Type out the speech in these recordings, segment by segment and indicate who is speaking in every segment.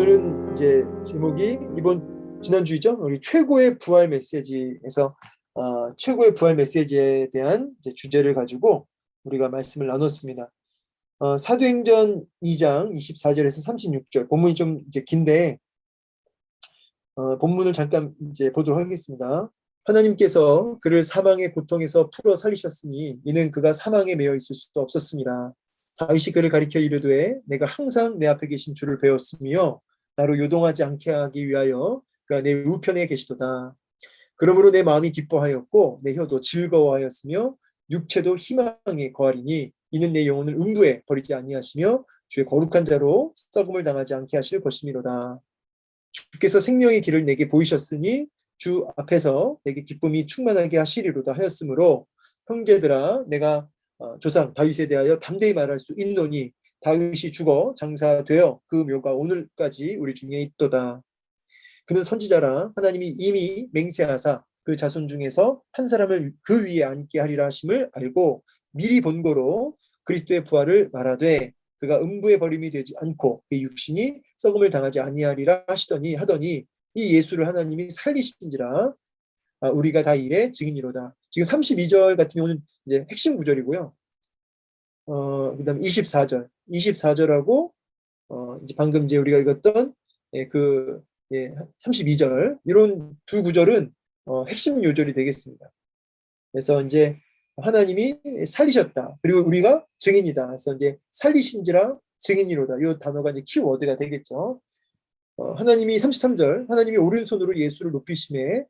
Speaker 1: 오늘은 이제 제목이 이번 지난주이죠. 우리 최고의 부활 메시지에서 어, 최고의 부활 메시지에 대한 주제를 가지고 우리가 말씀을 나눴습니다. 어, 사도행전 2장 24절에서 36절 본문이 좀 이제 긴데 어, 본문을 잠깐 이제 보도록 하겠습니다. 하나님께서 그를 사망의 고통에서 풀어 살리셨으니 이는 그가 사망에 매여 있을 수도 없었습니다. 다윗이 그를 가리켜 이르되 내가 항상 내 앞에 계신 주를 배웠으며 나로 요동하지 않게 하기 위하여 그가 내 우편에 계시도다. 그러므로 내 마음이 기뻐하였고 내 혀도 즐거워하였으며 육체도 희망에 거하리니 이는 내 영혼을 음부에 버리지 아니하시며 주의 거룩한 자로 썩음을 당하지 않게 하실 것이미로다. 주께서 생명의 길을 내게 보이셨으니 주 앞에서 내게 기쁨이 충만하게 하시리로다 하였으므로 형제들아 내가 어, 조상 다윗에 대하여 담대히 말할 수 있노니 다윗이 죽어 장사되어 그 묘가 오늘까지 우리 중에 있도다. 그는 선지자라 하나님이 이미 맹세하사 그 자손 중에서 한 사람을 그 위에 앉게 하리라 하심을 알고 미리 본고로 그리스도의 부활을 말하되 그가 음부에 버림이 되지 않고 그 육신이 썩음을 당하지 아니하리라 하시더니 하더니 이 예수를 하나님이 살리신지라 아, 우리가 다 이에 증인이로다. 지금 32절 같은 경우는 이제 핵심 구절이고요. 어, 그 다음 24절, 24절하고 어, 이제 방금 이제 우리가 읽었던 예, 그 예, 32절 이런 두 구절은 어, 핵심 요절이 되겠습니다. 그래서 이제 하나님이 살리셨다. 그리고 우리가 증인이다. 그래서 이제 살리신지라 증인이로다. 이 단어가 이제 키워드가 되겠죠. 어, 하나님이 33절 하나님이 오른손으로 예수를 높이심에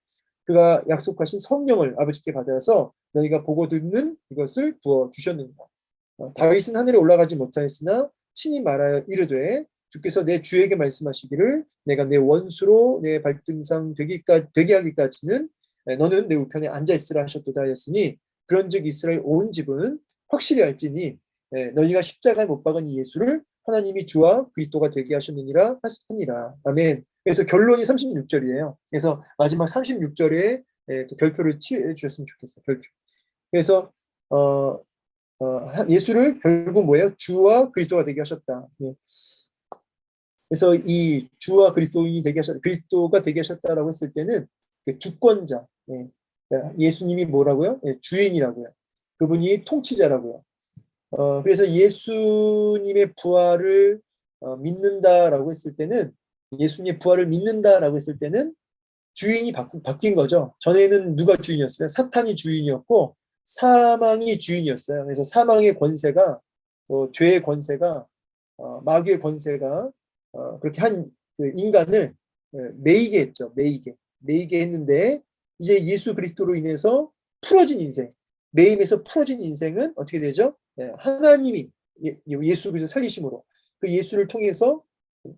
Speaker 1: 그가 약속하신 성령을 아버지께 받아서 너희가 보고 듣는 이것을 부어 주셨는가. 어, 다윗은 하늘에 올라가지 못하였으나 친히 말하여 이르되 주께서 내 주에게 말씀하시기를 내가 내 원수로 내 발등상 되기까, 되게 하기까지는 너는 내 우편에 앉아 있으라 하셨도다 하였으니 그런즉 이스라엘 온 집은 확실히 알지니 너희가 십자가에 못 박은 이 예수를 하나님이 주와 그리스도가 되게 하셨느니라 하시니라 아멘. 그래서 결론이 36절이에요. 그래서 마지막 36절에 또 별표를 치해 주셨으면 좋겠어요. 별표. 그래서 어, 어, 예수를 결국 뭐예요? 주와 그리스도가 되게 하셨다. 예. 그래서 이 주와 그리스도인이 되게 하셨, 그리스도가 되게 하셨다라고 했을 때는 그 주권자, 예. 그러니까 예수님이 뭐라고요? 예, 주인이라고요. 그분이 통치자라고요. 어, 그래서 예수님의 부활을 어, 믿는다라고 했을 때는 예수님의 부활을 믿는다라고 했을 때는 주인이 바뀐 거죠. 전에는 누가 주인이었어요? 사탄이 주인이었고 사망이 주인이었어요. 그래서 사망의 권세가 또 죄의 권세가 어, 마귀의 권세가 어, 그렇게 한 그 인간을 매이게 했죠. 매이게 매이게 했는데 이제 예수 그리스도로 인해서 풀어진 인생, 매임에서 풀어진 인생은 어떻게 되죠? 예, 하나님이 예수 그리스도 살리심으로 그 예수를 통해서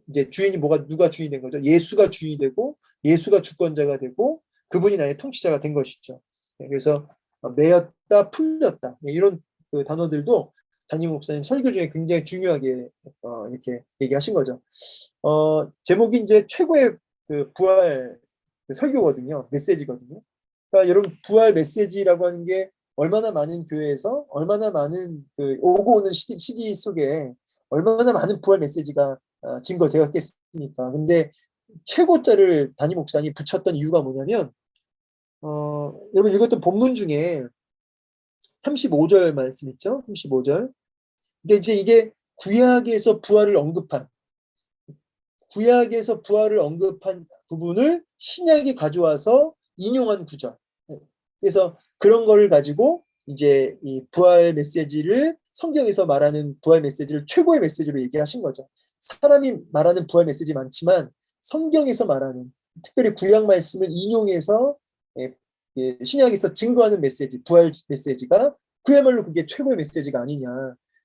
Speaker 1: 이제 주인이 뭐가 누가 주인이 된 거죠? 예수가 주인이 되고 예수가 주권자가 되고 그분이 나의 통치자가 된 것이죠. 예, 그래서 매였다, 풀렸다 예, 이런 그 단어들도 담임 목사님 설교 중에 굉장히 중요하게 어, 이렇게 얘기하신 거죠. 어, 제목이 이제 최고의 그 부활 그 설교거든요. 메시지거든요. 그러니까 여러분 부활 메시지라고 하는 게 얼마나 많은 교회에서 얼마나 많은 그 오고 오는 시기, 시기 속에 얼마나 많은 부활 메시지가 어, 증거되었겠습니까? 근데 최고자를 담임 목사님이 붙였던 이유가 뭐냐면 어, 여러분 읽었던 본문 중에 35절 말씀 있죠? 35절. 이게 이제 이게 구약에서 부활을 언급한 구약에서 부활을 언급한 부분을 신약이 가져와서 인용한 구절. 그래서 그런 거를 가지고 이제 이 부활 메시지를 성경에서 말하는 부활 메시지를 최고의 메시지로 얘기하신 거죠. 사람이 말하는 부활 메시지 많지만 성경에서 말하는 특별히 구약 말씀을 인용해서 예, 예, 신약에서 증거하는 메시지, 부활 메시지가 그야말로 그게 최고의 메시지가 아니냐.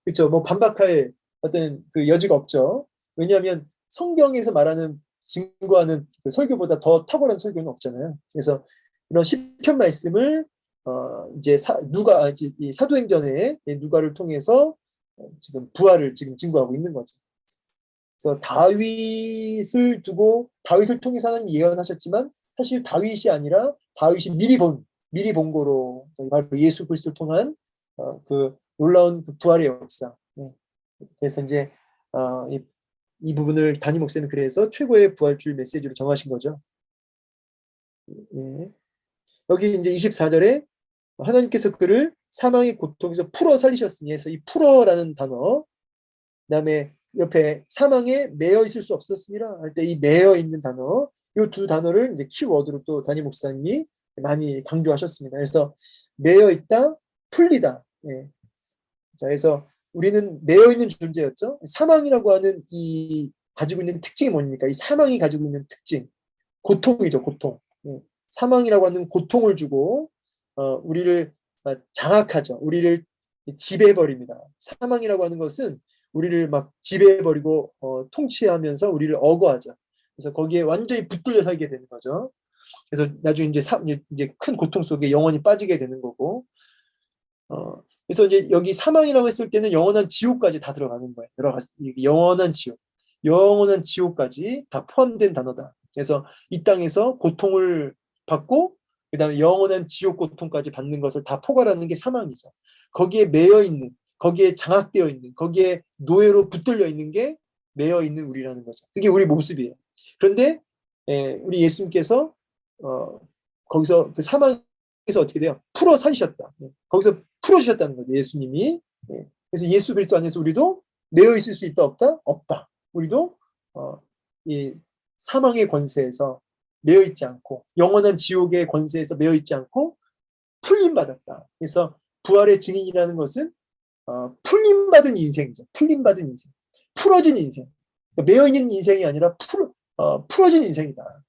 Speaker 1: 그렇죠. 뭐 반박할 어떤 그 여지가 없죠. 왜냐하면 성경에서 말하는 증거하는 그 설교보다 더 탁월한 설교는 없잖아요. 그래서 이런 시편 말씀을 어 이제 사, 누가 아, 이 사도행전에 누가를 통해서 지금 부활을 지금 증거하고 있는 거죠. 그래서 다윗을 두고 다윗을 통해서 하나님 예언하셨지만 사실 다윗이 아니라 다윗이 미리 본 미리 본 거로 바로 예수 그리스도를 통한 어, 그 놀라운 그 부활의 역사. 네. 그래서 이제 어, 이 이 부분을 담임 목사는 그래서 최고의 부활주의 메시지로 정하신 거죠. 예. 여기 이제 24절에 하나님께서 그를 사망의 고통에서 풀어 살리셨으니 해서 이 풀어라는 단어 그 다음에 옆에 사망에 매여 있을 수 없었습니다 할 때 이 매여 있는 단어 이 두 단어를 이제 키워드로 또 담임 목사님이 많이 강조하셨습니다. 그래서 매여 있다, 풀리다. 예. 자, 그래서 우리는 매여 있는 존재였죠. 사망이라고 하는 이 가지고 있는 특징이 뭡니까? 이 사망이 가지고 있는 특징, 고통이죠, 고통. 예. 사망이라고 하는 고통을 주고 어, 우리를 어, 장악하죠. 우리를 지배해 버립니다. 사망이라고 하는 것은 우리를 막 지배해 버리고 어, 통치하면서 우리를 억어하죠. 그래서 거기에 완전히 붙들려 살게 되는 거죠. 그래서 나중에 이제 사, 이제 큰 고통 속에 영원히 빠지게 되는 거고. 어, 그래서 이제 여기 사망이라고 했을 때는 영원한 지옥까지 다 들어가는 거예요. 여러 가지 영원한 지옥, 영원한 지옥까지 다 포함된 단어다. 그래서 이 땅에서 고통을 받고 그다음에 영원한 지옥 고통까지 받는 것을 다 포괄하는 게 사망이죠. 거기에 매여 있는, 거기에 장악되어 있는, 거기에 노예로 붙들려 있는 게 매여 있는 우리라는 거죠. 그게 우리 모습이에요. 그런데 예, 우리 예수님께서 어, 거기서 그 사망에서 어떻게 돼요? 풀어 살리셨다. 예, 거기서 풀어 주셨다는 거죠. 예수님이. 예, 그래서 예수 그리스도 안에서 우리도 매여 있을 수 있다 없다? 없다. 우리도 어, 이 사망의 권세에서 매여 있지 않고 영원한 지옥의 권세에서 매여 있지 않고 풀림 받았다. 그래서 부활의 증인이라는 것은 어, 풀림 받은 인생이죠. 풀림 받은 인생, 풀어진 인생. 그러니까 매여 있는 인생이 아니라 풀, 어, 풀어진 인생이다.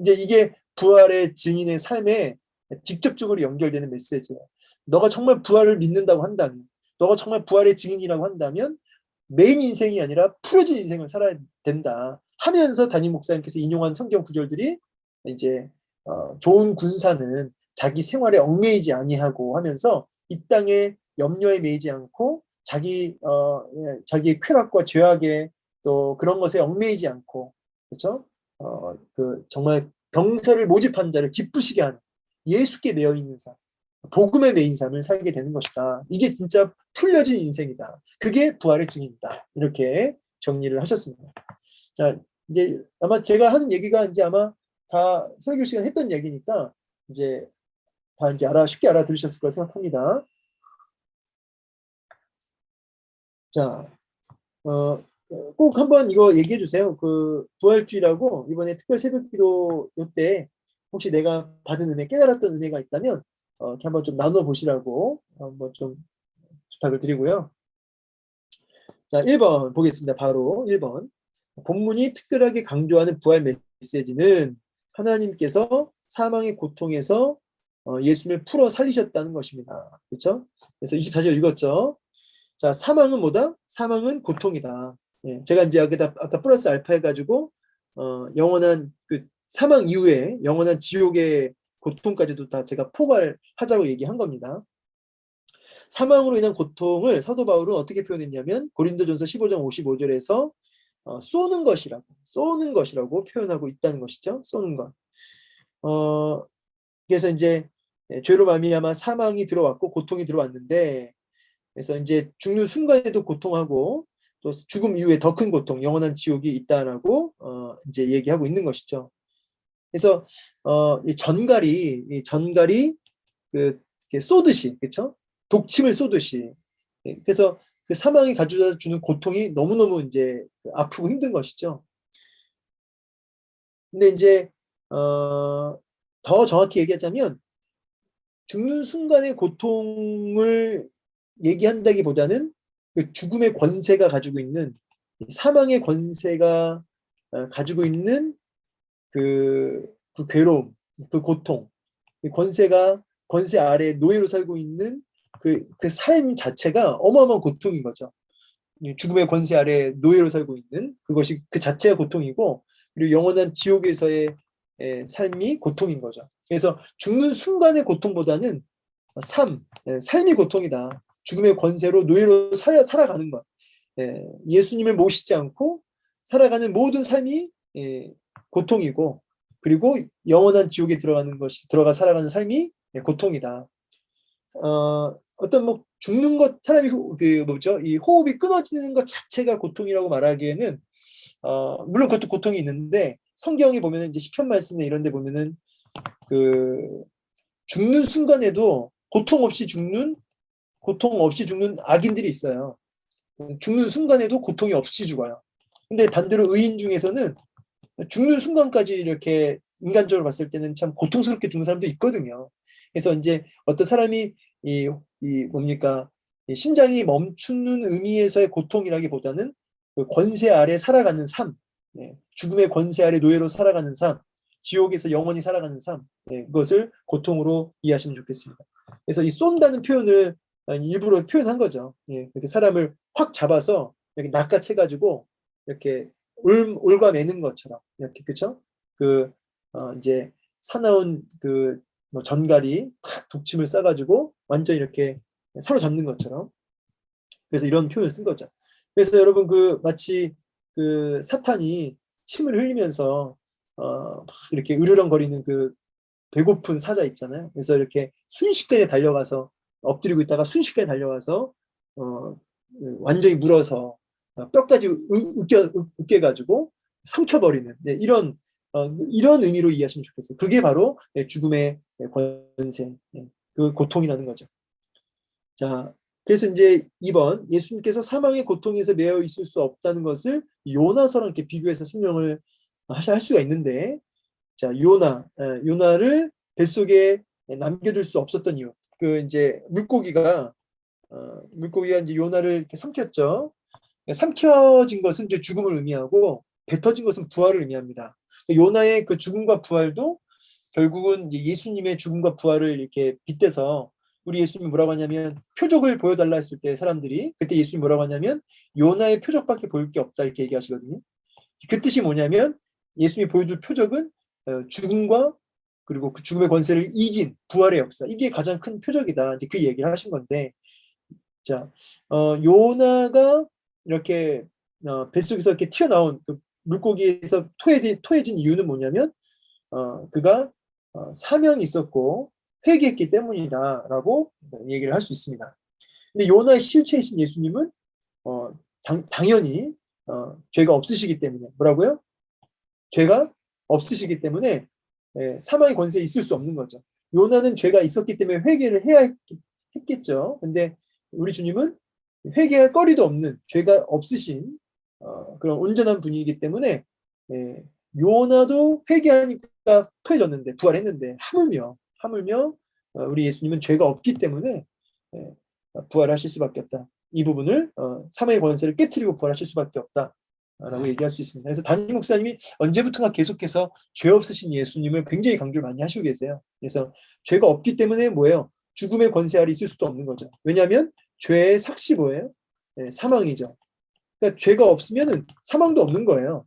Speaker 1: 이제 이게 부활의 증인의 삶에 직접적으로 연결되는 메시지예요. 너가 정말 부활을 믿는다고 한다면, 너가 정말 부활의 증인이라고 한다면 메인 인생이 아니라 풀어진 인생을 살아야 된다. 하면서 담임 목사님께서 인용한 성경 구절들이 이제 어, 좋은 군사는 자기 생활에 얽매이지 아니하고 하면서 이 땅에 염려에 매이지 않고 자기 어, 예, 자기 쾌락과 죄악에 또 그런 것에 얽매이지 않고 그렇죠? 어, 그 정말 병사를 모집한 자를 기쁘시게 하는 예수께 매여 있는 삶, 복음에 매인 삶을 살게 되는 것이다. 이게 진짜 풀려진 인생이다. 그게 부활의 증인이다. 이렇게 정리를 하셨습니다. 자, 이제 아마 제가 하는 얘기가 이제 아마 다 설교 시간 했던 얘기니까 이제 다 이제 알아 쉽게 알아들으셨을 거라 생각합니다. 자, 어, 꼭 한번 이거 얘기해 주세요. 그 부활주의라고 이번에 특별 새벽기도 때 혹시 내가 받은 은혜, 깨달았던 은혜가 있다면 어, 이렇게 한번 좀 나눠 보시라고 한번 좀 부탁을 드리고요. 자, 1번 보겠습니다. 바로 1번. 본문이 특별하게 강조하는 부활 메시지는 하나님께서 사망의 고통에서 어, 예수님을 풀어 살리셨다는 것입니다. 그렇죠? 그래서 24절 읽었죠. 자, 사망은 뭐다? 사망은 고통이다. 예, 제가 이제 여기다 아까 플러스 알파 해가지고 어, 영원한 그 사망 이후에 영원한 지옥의 고통까지도 다 제가 포괄하자고 얘기한 겁니다. 사망으로 인한 고통을 사도 바울은 어떻게 표현했냐면 고린도전서 15장 55절에서 어, 쏘는 것이라고 쏘는 것이라고 표현하고 있다는 것이죠. 쏘는 것. 어, 그래서 이제 예, 죄로 말미암아 사망이 들어왔고 고통이 들어왔는데 그래서 이제 죽는 순간에도 고통하고 또 죽음 이후에 더 큰 고통, 영원한 지옥이 있다라고 어, 이제 얘기하고 있는 것이죠. 그래서 어, 이 전갈이 이 전갈이 그 쏘듯이 그렇죠? 독침을 쏘듯이 예, 그래서 그 사망이 가져다 주는 고통이 너무너무 이제 아프고 힘든 것이죠. 근데 이제 어, 더 정확히 얘기하자면 죽는 순간의 고통을 얘기한다기보다는 그 죽음의 권세가 가지고 있는 사망의 권세가 어, 가지고 있는 그, 그 괴로움, 그 고통, 그 권세가 권세 아래 노예로 살고 있는 그, 그 삶 자체가 어마어마한 고통인 거죠. 죽음의 권세 아래 노예로 살고 있는 그것이 그 자체가 고통이고 그리고 영원한 지옥에서의 삶이 고통인 거죠. 그래서 죽는 순간의 고통보다는 삶, 삶이 고통이다. 죽음의 권세로 노예로 살아, 살아가는 것. 예 수님을 모시지 않고 살아가는 모든 삶이 고통이고 그리고 영원한 지옥에 들어가는 것이 들어가 살아가는 삶이 고통이다. 어, 어떤 뭐 죽는 것 사람이 그 뭐죠 이 호흡이 끊어지는 것 자체가 고통이라고 말하기에는 어, 물론 그것도 고통이 있는데 성경에 보면은 이제 시편 말씀에 이런 데 보면은 그 죽는 순간에도 고통 없이 죽는 고통 없이 죽는 악인들이 있어요. 죽는 순간에도 고통이 없이 죽어요. 근데 반대로 의인 중에서는 죽는 순간까지 이렇게 인간적으로 봤을 때는 참 고통스럽게 죽는 사람도 있거든요. 그래서 이제 어떤 사람이 이, 이 뭡니까 이 심장이 멈추는 의미에서의 고통이라기보다는 그 권세 아래 살아가는 삶, 예, 죽음의 권세 아래 노예로 살아가는 삶, 지옥에서 영원히 살아가는 삶, 예, 그것을 고통으로 이해하시면 좋겠습니다. 그래서 이 쏜다는 표현을 일부러 표현한 거죠. 예, 이렇게 사람을 확 잡아서 이렇게 낚아채가지고 이렇게 올, 올가매는 것처럼 이렇게 그쵸? 그 어, 이제 사나운 그 뭐 전갈이 탁 독침을 싸가지고 완전 이렇게 사로잡는 것처럼 그래서 이런 표현을 쓴 거죠. 그래서 여러분 그 마치 그 사탄이 침을 흘리면서 어, 막 이렇게 으르렁거리는 그 배고픈 사자 있잖아요. 그래서 이렇게 순식간에 달려가서 엎드리고 있다가 순식간에 달려가서 어, 완전히 물어서 어, 뼈까지 으깨, 으깨가지고 삼켜버리는 네, 이런 어, 이런 의미로 이해하시면 좋겠어요. 그게 바로 네, 죽음의 권세, 네, 그 고통이라는 거죠. 자, 그래서 이제 2번 예수님께서 사망의 고통에서 매여 있을 수 없다는 것을 요나서랑 이렇게 비교해서 설명을 할 수가 있는데 자 요나 요나를 뱃속에 남겨둘 수 없었던 이유 그 이제 물고기가 어, 물고기가 이제 요나를 이렇게 삼켰죠 삼켜진 것은 이제 죽음을 의미하고 뱉어진 것은 부활을 의미합니다 요나의 그 죽음과 부활도 결국은 예수님의 죽음과 부활을 이렇게 빗대서 우리 예수님이 뭐라고 하냐면 표적을 보여달라 했을 때 사람들이 그때 예수님이 뭐라고 하냐면 요나의 표적밖에 보일 게 없다 이렇게 얘기하시거든요. 그 뜻이 뭐냐면 예수님이 보여줄 표적은 어, 죽음과 그리고 그 죽음의 권세를 이긴 부활의 역사 이게 가장 큰 표적이다 이제 그 얘기를 하신 건데 자 어, 요나가 이렇게 어, 뱃속에서 이렇게 튀어나온 그 물고기에서 토해진, 토해진 이유는 뭐냐면 어, 그가 어, 사명이 있었고 회개했기 때문이다라고 얘기를 할 수 있습니다. 근데 요나의 실체이신 예수님은 어, 당, 당연히 어, 죄가 없으시기 때문에 뭐라고요? 죄가 없으시기 때문에 예, 사망의 권세에 있을 수 없는 거죠. 요나는 죄가 있었기 때문에 회개를 해야 했, 겠 죠 근데 우리 주님은 회개할 거리도 없는 죄가 없으신 어, 그런 온전한 분이기 때문에 예, 요나도 회개하니까 토해졌는데 부활했는데 하물며 하물며 어, 우리 예수님은 죄가 없기 때문에 예, 부활하실 수밖에 없다. 이 부분을 어, 사망의 권세를 깨뜨리고 부활하실 수밖에 없다. 라고 얘기할 수 있습니다. 그래서 담임 목사님이 언제부턴가 계속해서 죄 없으신 예수님을 굉장히 강조를 많이 하시고 계세요. 그래서 죄가 없기 때문에 뭐예요? 죽음의 권세 아래 있을 수도 없는 거죠. 왜냐하면 죄의 삭시 뭐예요? 네, 사망이죠. 그러니까 죄가 없으면 사망도 없는 거예요.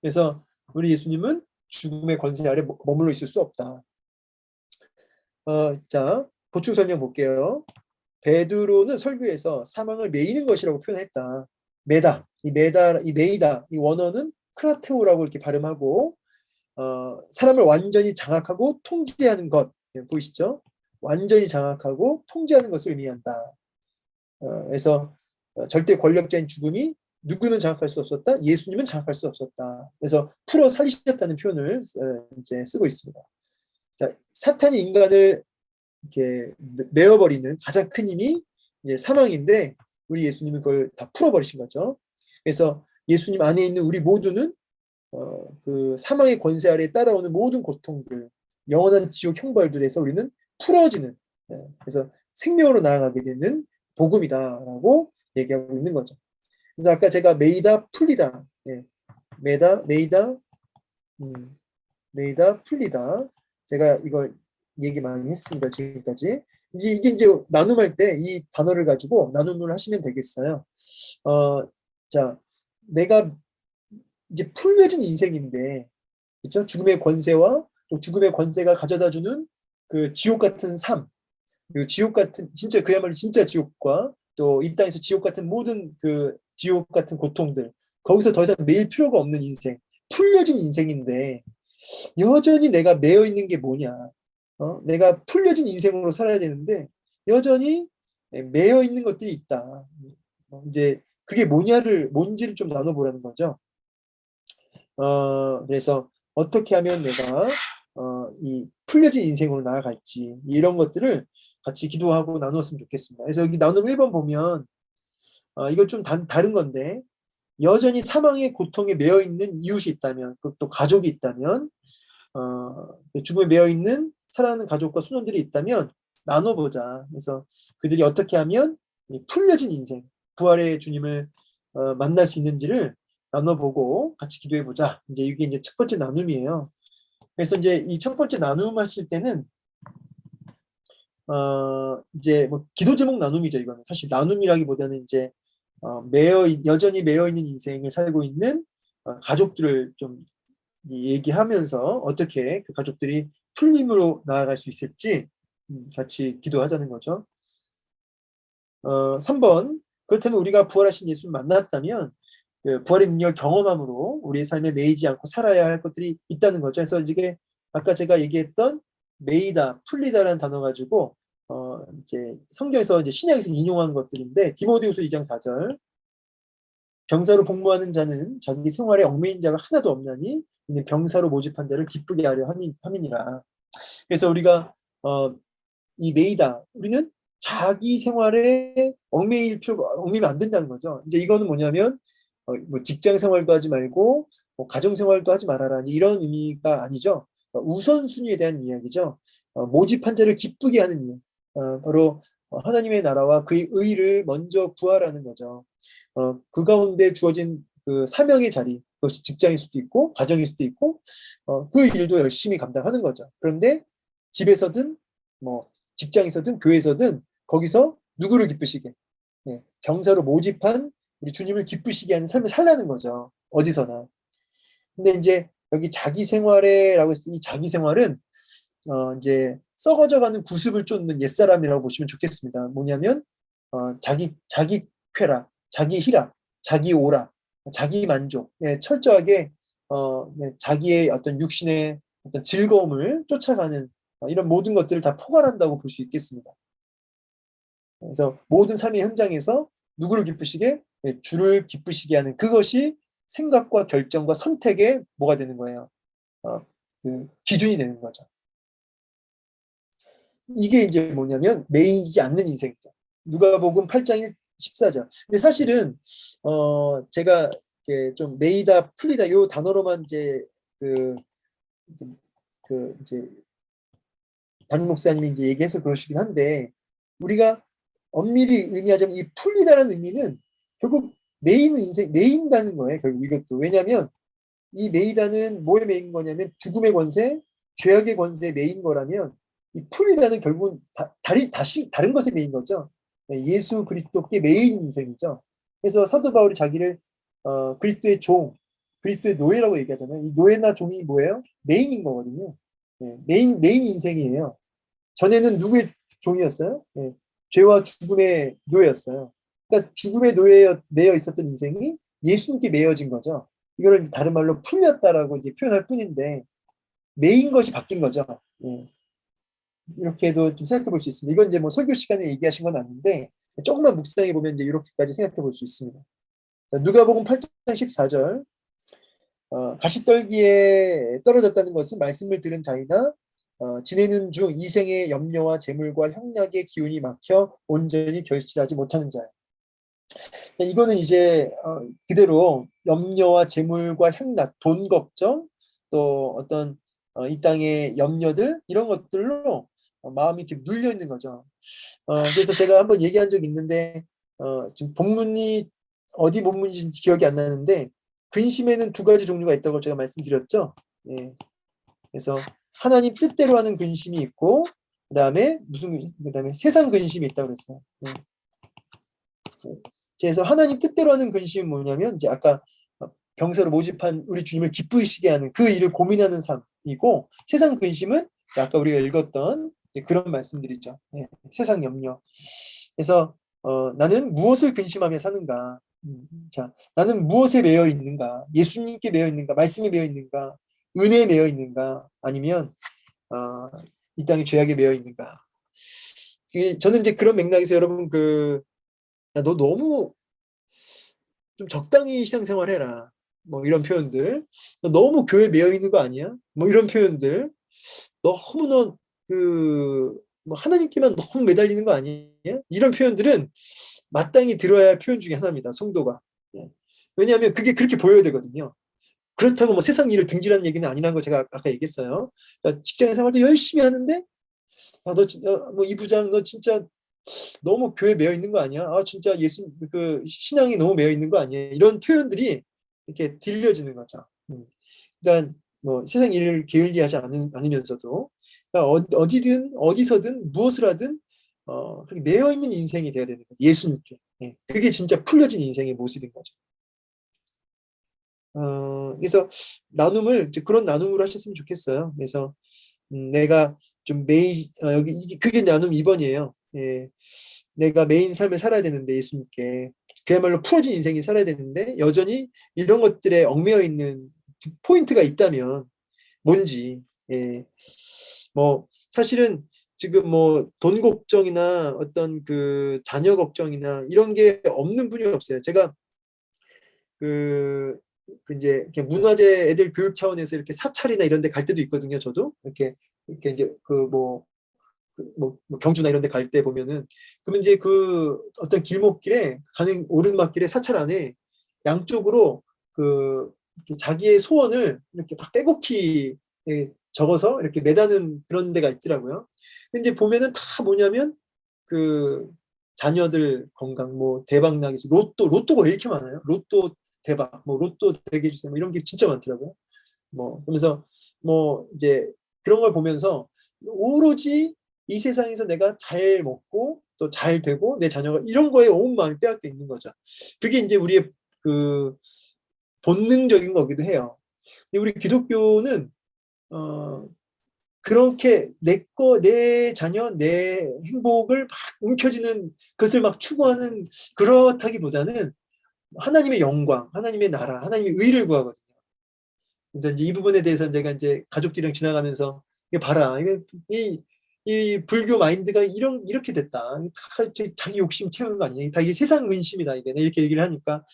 Speaker 1: 그래서 우리 예수님은 죽음의 권세 아래 머물러 있을 수 없다. 어, 자, 보충 설명 볼게요. 베드로는 설교에서 사망을 매이는 것이라고 표현했다. 매다, 이 매다, 이 매이다, 이 원어는 크라테오라고 이렇게 발음하고 어, 사람을 완전히 장악하고 통제하는 것 네, 보이시죠? 완전히 장악하고 통제하는 것을 의미한다. 어, 그래서 어, 절대 권력자인 죽음이 누구는 장악할 수 없었다, 예수님은 장악할 수 없었다. 그래서 풀어 살리셨다는 표현을 어, 이제 쓰고 있습니다. 자, 사탄이 인간을 이렇게 메어버리는 가장 큰 힘이 이제 사망인데 우리 예수님은 그걸 다 풀어버리신 거죠. 그래서 예수님 안에 있는 우리 모두는 어, 그 사망의 권세 아래 따라오는 모든 고통들, 영원한 지옥 형벌들에서 우리는 풀어지는 예, 그래서 생명으로 나아가게 되는 복음이다라고 얘기하고 있는 거죠. 그래서 아까 제가 메이다 풀리다, 예, 메다 메이다 음, 메이다 풀리다 제가 이거 얘기 많이 했습니다. 지금까지. 이제 이게 이제 나눔할 때 이 단어를 가지고 나눔을 하시면 되겠어요. 어, 자, 내가 이제 풀려진 인생인데, 그죠? 죽음의 권세와 또 죽음의 권세가 가져다 주는 그 지옥 같은 삶, 그 지옥 같은, 진짜 그야말로 진짜 지옥과 또 이 땅에서 지옥 같은 모든 그 지옥 같은 고통들, 거기서 더 이상 매일 필요가 없는 인생, 풀려진 인생인데, 여전히 내가 매여 있는 게 뭐냐. 어? 내가 풀려진 인생으로 살아야 되는데 여전히 매여 있는 것들이 있다. 어, 이제 그게 뭐냐를 뭔지를 좀 나눠보라는 거죠. 어, 그래서 어떻게 하면 내가 어, 이 풀려진 인생으로 나아갈지 이런 것들을 같이 기도하고 나누었으면 좋겠습니다. 그래서 여기 나눔 1번 보면 어, 이거 좀 다, 다른 건데 여전히 사망의 고통에 매여 있는 이웃이 있다면 또 가족이 있다면 어, 죽음에 매여 있는 사랑하는 가족과 수녀들이 있다면 나눠보자. 그래서 그들이 어떻게 하면 이 풀려진 인생, 부활의 주님을 어, 만날 수 있는지를 나눠보고 같이 기도해 보자. 이제 이게 이제 첫 번째 나눔이에요. 그래서 이제 이 첫 번째 나눔 하실 때는 어 이제 뭐 기도 제목 나눔이죠. 이거는 사실 나눔이라기보다는 이제 어, 매여 있- 여전히 매여 있는 인생을 살고 있는 어, 가족들을 좀 이- 얘기하면서 어떻게 그 가족들이 풀림으로 나아갈 수 있을지 음, 같이 기도하자는 거죠. 어, 3번 그렇다면 우리가 부활하신 예수를 만났다면 그 부활의 능력을 경험함으로 우리의 삶에 매이지 않고 살아야 할 것들이 있다는 거죠. 그래서 이게 아까 제가 얘기했던 매이다, 풀리다라는 단어 가지고 어 이제 성경에서 이제 신약에서 인용한 것들인데 디모데후서 2장 4절 병사로 복무하는 자는 자기 생활에 얽매인 자가 하나도 없나니 이는 병사로 모집한 자를 기쁘게 하려 함이, 함이니라. 그래서 우리가 어, 이 매이다 우리는 자기 생활에 얽매일 필요가 얽매이면 안 된다는 거죠. 이제 이거는 뭐냐면 어, 뭐 직장 생활도 하지 말고 뭐 가정 생활도 하지 말아라 이런 의미가 아니죠. 어, 우선순위에 대한 이야기죠. 어, 모집한 자를 기쁘게 하는 일. 어, 바로 어, 하나님의 나라와 그의 의를 먼저 구하라는 거죠. 어, 그 가운데 주어진 그 사명의 자리, 그것이 직장일 수도 있고 가정일 수도 있고 어, 그 일도 열심히 감당하는 거죠. 그런데 집에서든 뭐 직장에서든 교회에서든 거기서 누구를 기쁘시게 예, 병사로 모집한 우리 주님을 기쁘시게 하는 삶을 살라는 거죠. 어디서나. 근데 이제 여기 자기 생활에라고 때이 자기 생활은 어 이제 썩어져가는 구습을 쫓는 옛사람이라고 보시면 좋겠습니다. 뭐냐면 어 자기 자기 쾌락, 자기 희락, 자기 오락, 자기 만족, 예, 철저하게 어 네, 자기의 어떤 육신의 어떤 즐거움을 쫓아가는 어, 이런 모든 것들을 다 포괄한다고 볼 수 있겠습니다. 그래서 모든 삶의 현장에서 누구를 기쁘시게 예, 주를 기쁘시게 하는 그것이 생각과 결정과 선택의 뭐가 되는 거예요. 어, 그 기준이 되는 거죠. 이게 이제 뭐냐면 메인이지 않는 인생이죠. 누가복음 8장 14절. 근데 사실은 어 제가 좀 메이다 풀리다 요 단어로만 이제 그, 그 이제 담임 목사님이 이제 얘기해서 그러시긴 한데 우리가 엄밀히 의미하자면 이 풀리다라는 의미는 결국 메인 인생 메인다는 거예요. 결국 이것도 왜냐하면 이 메이다는 뭐에 메인 거냐면 죽음의 권세, 죄악의 권세에 메인 거라면 이 풀리다는 결국은 다, 다리, 다시 다른 것에 메인 거죠. 네, 예수 그리스도께 메인 인생이죠. 그래서 사도 바울이 자기를 어, 그리스도의 종, 그리스도의 노예라고 얘기하잖아요. 이 노예나 종이 뭐예요? 메인인 거거든요. 네, 메인 메인 인생이에요. 전에는 누구의 종이었어요? 네, 죄와 죽음의 노예였어요. 그러니까 죽음의 노예에 매여 있었던 인생이 예수님께 매여진 거죠. 이거를 다른 말로 풀렸다라고 이제 표현할 뿐인데 메인 것이 바뀐 거죠. 예. 이렇게도 좀 생각해 볼 수 있습니다. 이건 이제 뭐 설교 시간에 얘기하신 건 아닌데 조금만 묵상해 보면 이제 이렇게까지 생각해 볼 수 있습니다. 누가복음 8장 14절 어, 가시떨기에 떨어졌다는 것은 말씀을 들은 자이나 어, 지내는 중 이생의 염려와 재물과 형락의 기운이 막혀 온전히 결실하지 못하는 자예요. 이거는 이제 어, 그대로 염려와 재물과 향락, 돈 걱정, 또 어떤 어, 이 땅의 염려들 이런 것들로 어, 마음이 이렇게 눌려 있는 거죠. 어, 그래서 제가 한번 얘기한 적이 있는데 어, 지금 본문이 어디 본문인지 기억이 안 나는데 근심에는 두 가지 종류가 있다고 제가 말씀드렸죠. 예. 그래서 하나님 뜻대로 하는 근심이 있고 그 다음에 무슨 그 다음에 세상 근심이 있다고 그랬어요. 예. 그래서 하나님 뜻대로 하는 근심은 뭐냐면 이제 아까 병사로 모집한 우리 주님을 기쁘시게 하는 그 일을 고민하는 삶이고 세상 근심은 아까 우리가 읽었던 그런 말씀들이죠. 네, 세상 염려. 그래서 어, 나는 무엇을 근심하며 사는가? 음, 자, 나는 무엇에 매여 있는가? 예수님께 매여 있는가? 말씀에 매여 있는가? 은혜에 매여 있는가? 아니면 어, 이 땅의 죄악에 매여 있는가? 저는 이제 그런 맥락에서 여러분 그 야, 너 너무 좀 적당히 신앙생활 해라. 뭐 이런 표현들 너 너무 교회 매여 있는 거 아니야? 뭐 이런 표현들 너무 너그 뭐 하나님께만 너무 매달리는 거 아니야? 이런 표현들은 마땅히 들어야 할 표현 중에 하나입니다. 성도가. 예. 왜냐하면 그게 그렇게 보여야 되거든요. 그렇다고 뭐 세상 일을 등지라는 얘기는 아니라는 걸 제가 아까 얘기했어요. 그러니까 직장 생활도 열심히 하는데 아, 너 진짜 뭐 이 부장 너 진짜 너무 교회 매여 있는 거 아니야? 아 진짜 예수 그 신앙이 너무 매여 있는 거 아니야? 이런 표현들이 이렇게 들려지는 거죠. 음. 그러니까 뭐 세상 일을 게을리하지 않으면서도 그러니까 어, 디든 어디서든 무엇을 하든 어, 그렇게 매여 있는 인생이 되어야 되는 거예요. 예수님께. 예. 그게 진짜 풀려진 인생의 모습인 거죠. 어, 그래서 나눔을 그런 나눔으로 하셨으면 좋겠어요. 그래서 음, 내가 좀 메인 어, 여기 그게 나눔 2번이에요. 예. 내가 메인 삶을 살아야 되는데 예수님께 그야말로 풀어진 인생이 살아야 되는데 여전히 이런 것들에 얽매여 있는 포인트가 있다면 뭔지 예. 뭐 사실은 지금 뭐 돈 걱정이나 어떤 그 자녀 걱정이나 이런 게 없는 분이 없어요. 제가 그, 그 이제 문화재 애들 교육 차원에서 이렇게 사찰이나 이런 데 갈 때도 있거든요. 저도 이렇게 이렇게 이제 그뭐 그 뭐, 뭐 경주나 이런 데 갈 때 보면은 그러면 이제 그 어떤 길목길에 가는 오르막길에 사찰 안에 양쪽으로 그 자기의 소원을 이렇게 막 빼곡히 적어서 이렇게 매다는 그런 데가 있더라고요. 근데 보면은 다 뭐냐면 그 자녀들 건강 뭐 대박 나기 로또 로또가 왜 이렇게 많아요? 로또 대박 뭐 로또 되게 해주세요 뭐 이런 게 진짜 많더라고요. 뭐 그러면서 뭐 이제 그런 걸 보면서 오로지 이 세상에서 내가 잘 먹고 또 잘 되고 내 자녀가 이런 거에 온 마음이 빼앗겨 있는 거죠. 그게 이제 우리의 그 본능적인 거기도 해요. 근데 우리 기독교는 어 그렇게 내 거, 내 자녀, 내 행복을 막 움켜쥐는 것을 막 추구하는 그렇다기보다는 하나님의 영광, 하나님의 나라, 하나님의 의를 구하거든요. 이제 이 부분에 대해서 내가 이제 가족들이랑 지나가면서 이게 봐라, 이, 이 불교 마인드가 이런 이렇게 됐다. 다 자기 욕심 채우는 거 아니야? 다 이게 세상 근심이다 이게 이렇게 얘기를 하니까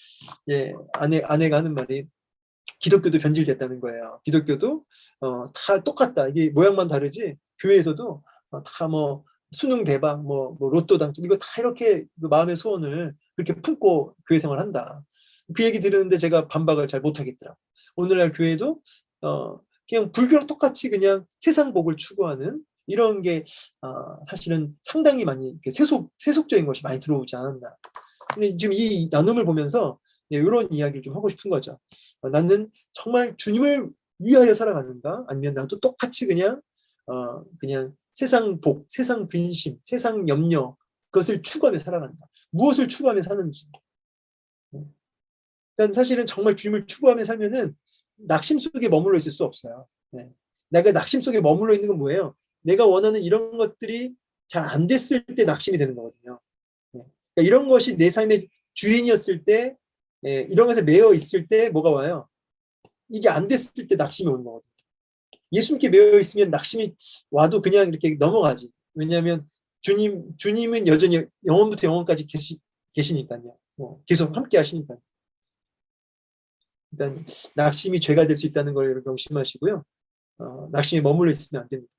Speaker 1: 예 아내 아내가 하는 말이 기독교도 변질됐다는 거예요. 기독교도 어, 다 똑같다. 이게 모양만 다르지 교회에서도 어, 다뭐 수능 대박, 뭐, 뭐 로또 당첨 이거 다 이렇게 그 마음의 소원을 그렇게 품고 교회 생활 한다. 그 얘기 들으는데 제가 반박을 잘 못하겠더라고. 오늘날 교회도 어, 그냥 불교랑 똑같이 그냥 세상 복을 추구하는 이런 게 어, 사실은 상당히 많이 세속 세속적인 것이 많이 들어오지 않았나. 근데 지금 이 나눔을 보면서 이런 예, 이야기를 좀 하고 싶은 거죠. 어, 나는 정말 주님을 위하여 살아가는가? 아니면 나도 똑같이 그냥 어 그냥 세상 복, 세상 근심, 세상 염려 그것을 추구하며 살아간다. 무엇을 추구하며 사는지. 그러니까 사실은 정말 주님을 추구하며 살면은 낙심 속에 머물러 있을 수 없어요. 네. 내가 낙심 속에 머물러 있는 건 뭐예요? 내가 원하는 이런 것들이 잘 안 됐을 때 낙심이 되는 거거든요. 네. 그러니까 이런 것이 내 삶의 주인이었을 때 예, 이런 것에 매여 있을 때 뭐가 와요? 이게 안 됐을 때 낙심이 오는 거거든요. 예수님께 매여 있으면 낙심이 와도 그냥 이렇게 넘어가지. 왜냐하면 주님, 주님은 여전히 영원부터 영원까지 계시, 계시니까요. 뭐 계속 함께 하시니까요. 일단 낙심이 죄가 될 수 있다는 걸 여러분 명심하시고요. 어, 낙심에 머물러 있으면 안 됩니다.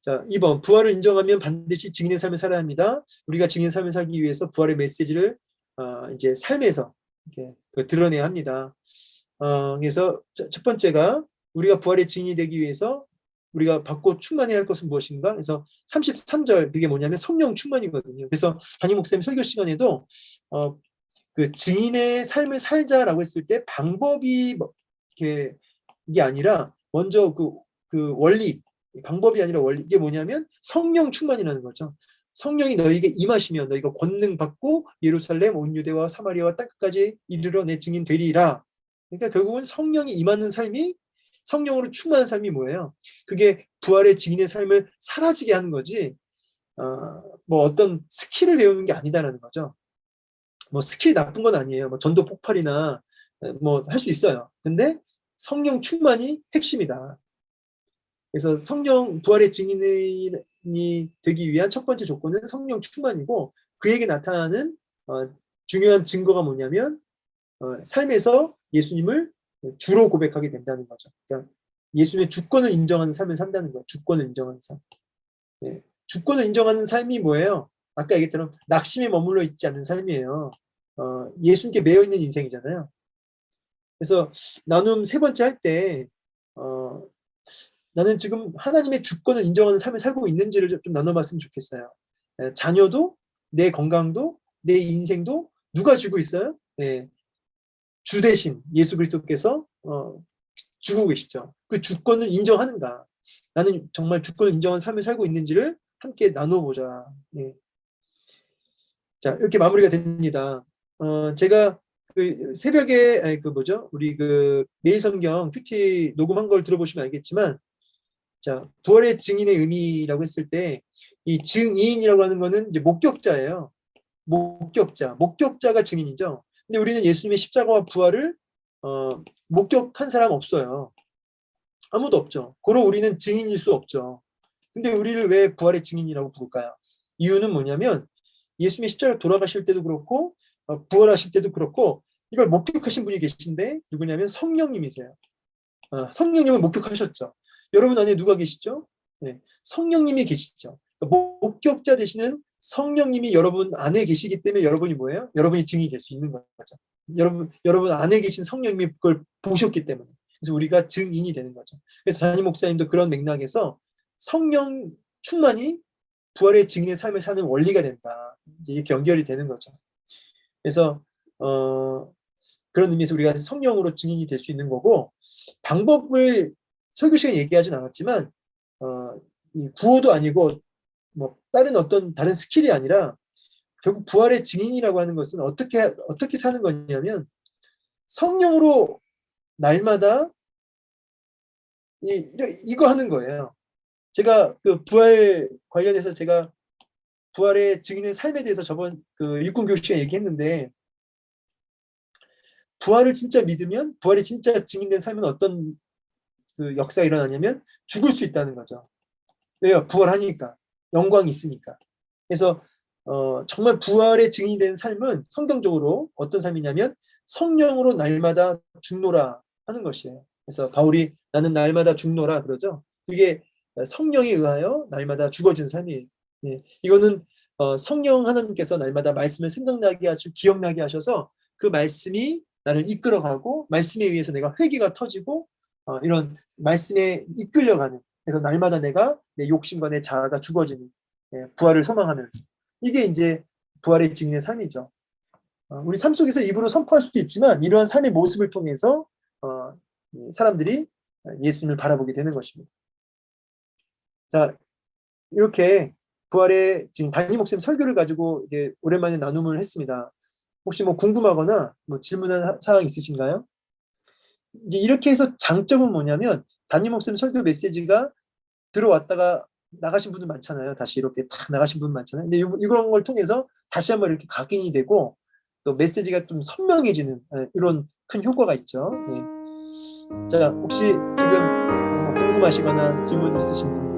Speaker 1: 자, 2번 부활을 인정하면 반드시 증인의 삶을 살아야 합니다. 우리가 증인의 삶을 살기 위해서 부활의 메시지를 어, 이제 삶에서 이렇게 그 드러내야 합니다. 어, 그래서 첫 번째가 우리가 부활의 증인이 되기 위해서 우리가 받고 충만해야 할 것은 무엇인가? 그래서 33절 그게 뭐냐면 성령 충만이거든요. 그래서 담임 목사님 설교 시간에도 어, 그 증인의 삶을 살자라고 했을 때 방법이 뭐 이렇게 이게 아니라 먼저 그, 그 원리 방법이 아니라 원리 이게 뭐냐면 성령 충만이라는 거죠. 성령이 너에게 임하시면 너희가 권능 받고 예루살렘 온 유대와 사마리아와 땅까지 이르러 내 증인 되리라. 그러니까 결국은 성령이 임하는 삶이 성령으로 충만한 삶이 뭐예요? 그게 부활의 증인의 삶을 사라지게 하는 거지. 어, 뭐 어떤 스킬을 배우는 게 아니다라는 거죠. 뭐 스킬 나쁜 건 아니에요. 뭐 전도 폭발이나 뭐 할 수 있어요. 근데 성령 충만이 핵심이다. 그래서 성령 부활의 증인이 되기 위한 첫 번째 조건은 성령 충만이고 그에게 나타나는 어, 중요한 증거가 뭐냐면 어, 삶에서 예수님을 주로 고백하게 된다는 거죠. 그러니까 예수님의 주권을 인정하는 삶을 산다는 거예요. 주권을 인정하는 삶. 네. 주권을 인정하는 삶이 뭐예요? 아까 얘기했처럼 낙심에 머물러 있지 않는 삶이에요. 어, 예수님께 매여 있는 인생이잖아요. 그래서 나눔 세 번째 할 때, 어, 나는 지금 하나님의 주권을 인정하는 삶을 살고 있는지를 좀, 좀 나눠봤으면 좋겠어요. 예, 자녀도, 내 건강도, 내 인생도 누가 주고 있어요? 예, 주 대신 예수 그리스도께서 어, 주고 계시죠. 그 주권을 인정하는가? 나는 정말 주권을 인정한 삶을 살고 있는지를 함께 나눠보자. 예. 자 이렇게 마무리가 됩니다. 어, 제가 그 새벽에 아니 그 뭐죠? 우리 그 매일 성경 큐티 녹음한 걸 들어보시면 알겠지만 자 부활의 증인의 의미라고 했을 때 이 증인이라고 하는 거는 이제 목격자예요. 목격자, 목격자가 증인이죠. 근데 우리는 예수님의 십자가와 부활을 어, 목격한 사람 없어요. 아무도 없죠. 그럼 우리는 증인일 수 없죠. 근데 우리를 왜 부활의 증인이라고 부를까요? 이유는 뭐냐면 예수님의 십자가 돌아가실 때도 그렇고 어, 부활하실 때도 그렇고 이걸 목격하신 분이 계신데 누구냐면 성령님이세요. 어, 성령님을 목격하셨죠. 여러분 안에 누가 계시죠? 네, 성령님이 계시죠. 그러니까 목격자 되시는 성령님이 여러분 안에 계시기 때문에 여러분이 뭐예요? 여러분이 증인이 될 수 있는 거죠. 여러분 여러분 안에 계신 성령님이 그걸 보셨기 때문에 그래서 우리가 증인이 되는 거죠. 그래서 담임 목사님도 그런 맥락에서 성령 충만이 부활의 증인의 삶을 사는 원리가 된다. 이렇게 연결이 되는 거죠. 그래서 어, 그런 의미에서 우리가 성령으로 증인이 될 수 있는 거고 방법을 설교 시간에 얘기하진 않았지만 어, 이 구호도 아니고 뭐 다른 어떤 다른 스킬이 아니라 결국 부활의 증인이라고 하는 것은 어떻게 어떻게 사는 거냐면 성령으로 날마다 이 이거 하는 거예요. 제가 그 부활 관련해서 제가 부활의 증인의 삶에 대해서 저번 그 일꾼 교육 시간에 얘기했는데 부활을 진짜 믿으면 부활이 진짜 증인된 삶은 어떤 그 역사가 일어나냐면 죽을 수 있다는 거죠. 왜요? 부활하니까 영광이 있으니까. 그래서 어, 정말 부활의 증인이 된 삶은 성경적으로 어떤 삶이냐면 성령으로 날마다 죽노라 하는 것이에요. 그래서 바울이 나는 날마다 죽노라 그러죠. 그게 성령에 의하여 날마다 죽어진 삶이에요. 예, 이거는 어, 성령 하나님께서 날마다 말씀을 생각나게 하시고 기억나게 하셔서 그 말씀이 나를 이끌어가고 말씀에 의해서 내가 회개가 터지고 어, 이런 말씀에 이끌려가는 그래서 날마다 내가 내 욕심과 내 자아가 죽어지는 예, 부활을 소망하면서 이게 이제 부활의 증인의 삶이죠. 어, 우리 삶 속에서 입으로 선포할 수도 있지만 이러한 삶의 모습을 통해서 어, 사람들이 예수님을 바라보게 되는 것입니다. 자 이렇게 부활의 지금 담임 목사님 설교를 가지고 이제 오랜만에 나눔을 했습니다. 혹시 뭐 궁금하거나 뭐 질문한 사항 있으신가요? 이제 이렇게 해서 장점은 뭐냐면 담임 목사님 설교 메시지가 들어왔다가 나가신 분들 많잖아요. 다시 이렇게 탁 나가신 분 많잖아요. 근데 이런 걸 통해서 다시 한번 이렇게 각인이 되고 또 메시지가 좀 선명해지는 예, 이런 큰 효과가 있죠. 예. 자, 혹시 지금 뭐 궁금하시거나 질문 있으신 분?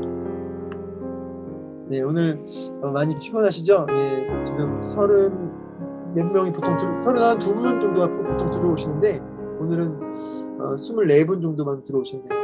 Speaker 1: 네, 오늘 어, 많이 피곤하시죠? 예, 지금 서른 몇 명이 보통 들, 서른 두분 정도가 보통 들어오시는데 오늘은 어, 24분 정도만 들어오시네요.